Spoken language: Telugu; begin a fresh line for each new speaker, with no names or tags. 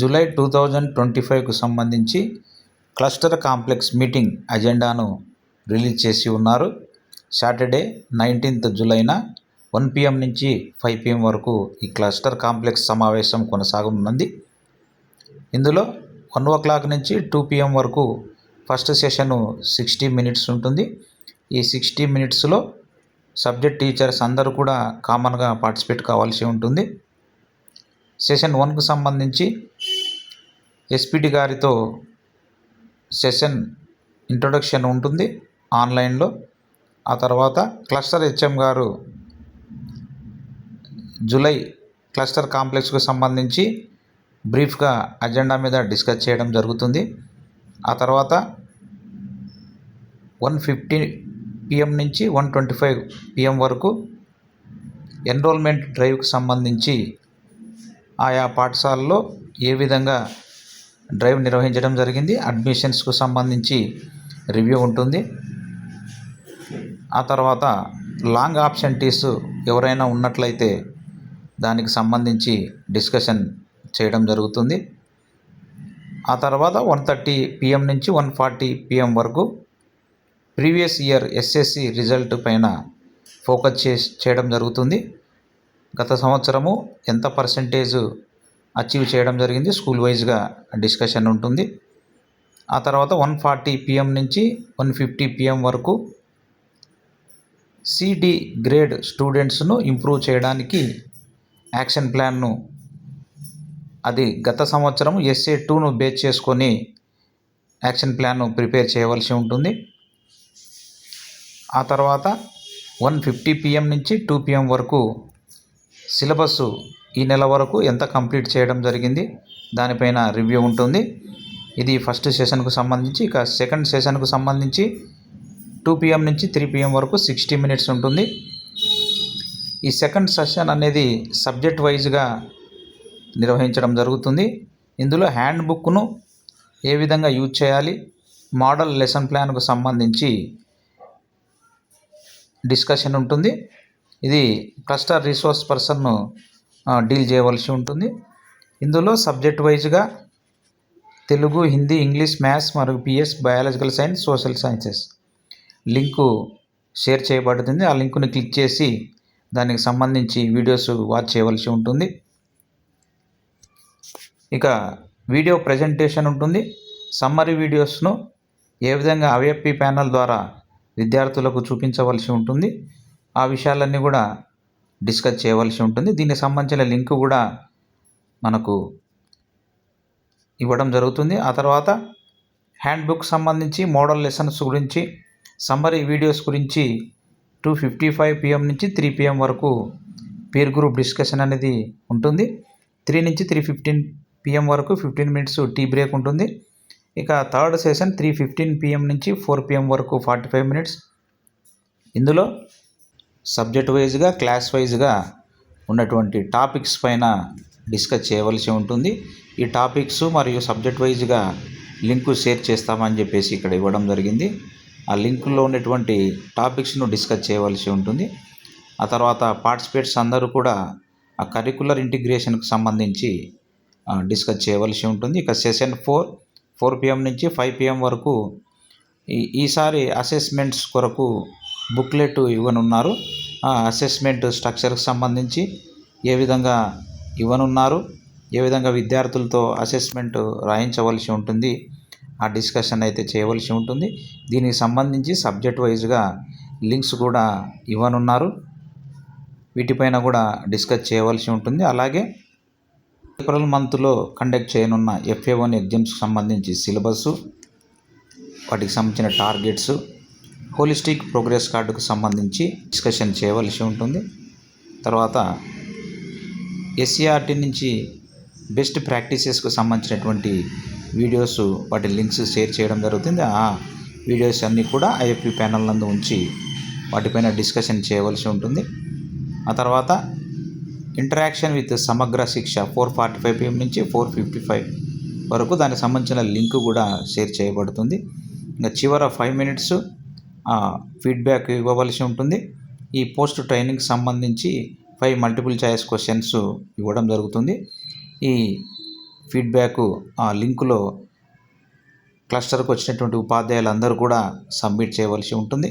జూలై టూ థౌజండ్ ట్వంటీ ఫైవ్కు సంబంధించి క్లస్టర్ కాంప్లెక్స్ మీటింగ్ అజెండాను రిలీజ్ చేసి ఉన్నారు. సాటర్డే నైన్టీన్త్ జూలైన వన్ పిఎం నుంచి ఫైవ్ పిఎం వరకు ఈ క్లస్టర్ కాంప్లెక్స్ సమావేశం కొనసాగనున్నది ఇందులో వన్ ఓ క్లాక్ నుంచి టూ పిఎం వరకు ఫస్ట్ సెషన్ సిక్స్టీ మినిట్స్ ఉంటుంది. ఈ సిక్స్టీ మినిట్స్లో సబ్జెక్ట్ టీచర్స్ అందరూ కూడా కామన్గా పార్టిసిపేట్ కావాల్సి ఉంటుంది. సెషన్ వన్కు సంబంధించి ఎస్పిడి గారితో సెషన్ ఇంట్రొడక్షన్ ఉంటుంది ఆన్లైన్లో. ఆ తర్వాత క్లస్టర్ హెచ్ఎం గారు జూలై క్లస్టర్ కాంప్లెక్స్కు సంబంధించి బ్రీఫ్గా అజెండా మీద డిస్కస్ చేయడం జరుగుతుంది. ఆ తర్వాత వన్ ఫిఫ్టీ పిఎం నుంచి వన్ ట్వంటీ ఫైవ్ పిఎం వరకు ఎన్రోల్మెంట్ డ్రైవ్కి సంబంధించి ఆయా పాఠశాలలో ఏ విధంగా డ్రైవ్ నిర్వహించడం జరిగింది. అడ్మిషన్స్కు సంబంధించి రివ్యూ ఉంటుంది. ఆ తర్వాత లాంగ్ ఆబ్సెంటీస్ ఎవరైనా ఉన్నట్లయితే దానికి సంబంధించి డిస్కషన్ చేయడం జరుగుతుంది. ఆ తర్వాత వన్ థర్టీ పిఎం నుంచి వన్ ఫార్టీ పిఎం వరకు ప్రీవియస్ ఇయర్ ఎస్ఎస్సి రిజల్ట్ పైన ఫోకస్ చే చేయడం జరుగుతుంది. గత సంవత్సరము ఎంత పర్సంటేజ్ అచీవ్ చేయడం జరిగింది. స్కూల్ వైజ్గా డిస్కషన్ ఉంటుంది. ఆ తర్వాత వన్ ఫార్టీ పిఎం నుంచి వన్ ఫిఫ్టీ పిఎం వరకు సిడి గ్రేడ్ స్టూడెంట్స్ను ఇంప్రూవ్ చేయడానికి యాక్షన్ ప్లాన్ను అది గత సంవత్సరం ఎస్ఏ టూను బేస్ చేసుకొని యాక్షన్ ప్లాన్ను ప్రిపేర్ చేయవలసి ఉంటుంది. ఆ తర్వాత వన్ ఫిఫ్టీ పిఎం నుంచి టూ పిఎం వరకు సిలబస్సు ఈ నెల వరకు ఎంత కంప్లీట్ చేయడం జరిగింది దానిపైన రివ్యూ ఉంటుంది. ఇది ఫస్ట్ సెషన్కు సంబంధించి ఇక సెకండ్ సెషన్కు సంబంధించి టూ పిఎం నుంచి త్రీ పిఎం వరకు సిక్స్టీ మినిట్స్ ఉంటుంది. ఈ సెకండ్ సెషన్ అనేది సబ్జెక్ట్ వైజ్గా నిర్వహించడం జరుగుతుంది. ఇందులో హ్యాండ్ బుక్ను ఏ విధంగా యూజ్ చేయాలి మోడల్ లెసన్ ప్లాన్కు సంబంధించి డిస్కషన్ ఉంటుంది. ఇది క్లస్టర్ రిసోర్స్ పర్సన్ను డీల్ చేయవలసి ఉంటుంది. ఇందులో సబ్జెక్ట్ వైజ్గా తెలుగు హిందీ ఇంగ్లీష్ మ్యాథ్స్ మరియు PS biological science social sciences. Link share చేయబడుతుంది. ఆ లింకుని క్లిక్ చేసి దానికి సంబంధించి వీడియోస్ వాచ్ చేయవలసి ఉంటుంది. ఇక వీడియో ప్రజెంటేషన్ ఉంటుంది. సమ్మరీ వీడియోస్ను ఏ విధంగా అవేపీ ప్యానల్ ద్వారా విద్యార్థులకు చూపించవలసి ఉంటుంది. ఆ విషయాలన్నీ కూడా డిస్కస్ చేయవలసి ఉంటుంది. దీనికి సంబంధించిన లింక్ కూడా మనకు ఇవ్వడం జరుగుతుంది. ఆ తర్వాత హ్యాండ్ బుక్ సంబంధించి మోడల్ లెసన్స్ గురించి సమ్మరీ వీడియోస్ గురించి టూ ఫిఫ్టీ ఫైవ్ పిఎం నుంచి త్రీ పిఎం వరకు పీర్ గ్రూప్ డిస్కషన్ అనేది ఉంటుంది. త్రీ నుంచి త్రీ ఫిఫ్టీన్ పిఎం వరకు ఫిఫ్టీన్ మినిట్స్ టీ బ్రేక్ ఉంటుంది. ఇక third session three fifteen PM నుంచి ఫోర్ పిఎం వరకు ఫార్టీ ఫైవ్ మినిట్స్ ఇందులో సబ్జెక్ట్ వైజ్గా క్లాస్ వైజ్గా ఉన్నటువంటి టాపిక్స్ పైన డిస్కస్ చేయవలసి ఉంటుంది. ఈ టాపిక్స్ మరియు సబ్జెక్ట్ వైజ్గా లింకు షేర్ చేస్తామని చెప్పేసి ఇక్కడ ఇవ్వడం జరిగింది. ఆ లింకులో ఉన్నటువంటి టాపిక్స్ను డిస్కస్ చేయవలసి ఉంటుంది. ఆ తర్వాత పార్టిసిపేట్స్ అందరూ కూడా ఆ కరికులర్ ఇంటిగ్రేషన్కి సంబంధించి డిస్కస్ చేయవలసి ఉంటుంది. ఇక సెషన్ ఫోర్ ఫోర్ పిఎం నుంచి ఫైవ్ పిఎం వరకు ఈ ఈసారి అసెస్మెంట్స్ కొరకు బుక్లెట్ ఇవ్వనున్నారు. ఆ అసెస్మెంట్ స్ట్రక్చర్కి సంబంధించి ఏ విధంగా ఇవ్వనున్నారు ఏ విధంగా విద్యార్థులతో అసెస్మెంట్ రాయించవలసి ఉంటుంది ఆ డిస్కషన్ అయితే చేయవలసి ఉంటుంది. దీనికి సంబంధించి సబ్జెక్ట్ వైజ్గా లింక్స్ కూడా ఇవ్వనున్నారు. వీటిపైన కూడా డిస్కస్ చేయవలసి ఉంటుంది. అలాగే ఏప్రిల్ మంత్లో కండక్ట్ చేయనున్న ఎఫ్ఏ వన్ ఎగ్జామ్స్కి సంబంధించి సిలబస్ వాటికి సంబంధించిన టార్గెట్స్ హోలిస్టిక్ ప్రోగ్రెస్ కార్డుకు సంబంధించి డిస్కషన్ చేయవలసి ఉంటుంది. తర్వాత ఎస్సీఆర్టీ నుంచి బెస్ట్ ప్రాక్టీసెస్కు సంబంధించినటువంటి వీడియోస్ వాటి లింక్స్ షేర్ చేయడం జరుగుతుంది. ఆ వీడియోస్ అన్నీ కూడా ఐఎఫ్పి ప్యానల్ నందు ఉంచి వాటిపైన డిస్కషన్ చేయవలసి ఉంటుంది. ఆ తర్వాత interaction with Samagra Shiksha four forty five PM నుంచి ఫోర్ ఫిఫ్టీ ఫైవ్ వరకు దానికి సంబంధించిన లింక్ కూడా షేర్ చేయబడుతుంది. ఇంకా చివర ఫైవ్ మినిట్స్ ఫీడ్బ్యాక్ ఇవ్వవలసి ఉంటుంది. ఈ పోస్ట్ ట్రైనింగ్ సంబంధించి ఫైవ్ మల్టిపుల్ చాయిస్ క్వశ్చన్స్ ఇవ్వడం జరుగుతుంది. ఈ ఫీడ్బ్యాక్ ఆ లింకులో క్లస్టర్కి వచ్చినటువంటి ఉపాధ్యాయులందరూ కూడా సబ్మిట్ చేయవలసి ఉంటుంది.